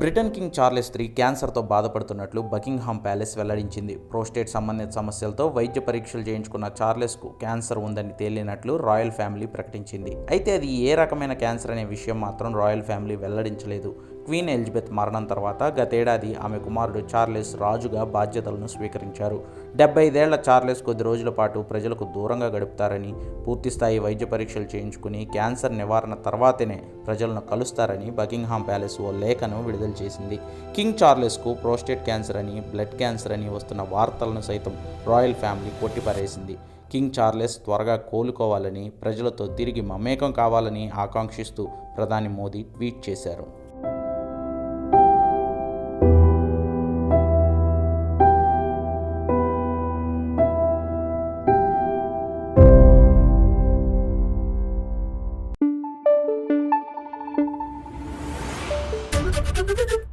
Britain king Charles three క్యాన్సర్తో బాధపడుతున్నట్లు Buckingham Palace వెల్లడించింది. ప్రోస్టేట్ సంబంధిత సమస్యలతో వైద్య పరీక్షలు చేయించుకున్న చార్లెస్కు క్యాన్సర్ ఉందని తేలినట్లు రాయల్ ఫ్యామిలీ ప్రకటించింది. అయితే అది ఏ రకమైన క్యాన్సర్ అనే విషయం మాత్రం రాయల్ ఫ్యామిలీ వెల్లడించలేదు. క్వీన్ ఎలిజబెత్ మరణం తర్వాత గతేడాది ఆమె కుమారుడు చార్లెస్ రాజుగా బాధ్యతలను స్వీకరించారు. డెబ్బై ఐదేళ్ళ చార్లెస్ కొద్ది రోజుల పాటు ప్రజలకు దూరంగా గడుపుతారని పూర్తిస్థాయి వైద్య పరీక్షలు చేయించుకుని క్యాన్సర్ నివారణ తర్వాతనే ప్రజలను కలుస్తారని బకింగ్హామ్ ప్యాలెస్ ఓ లేఖను విడుదల చేసింది. కింగ్ చార్లెస్కు ప్రోస్టేట్ క్యాన్సర్ అని బ్లడ్ క్యాన్సర్ అని వస్తున్న వార్తలను సైతం రాయల్ ఫ్యామిలీ కొట్టిపారేసింది. కింగ్ చార్లెస్ త్వరగా కోలుకోవాలని ప్రజలతో తిరిగి మమేకం కావాలని ఆకాంక్షిస్తూ ప్రధాని మోదీ ట్వీట్ చేశారు. ハハハハ!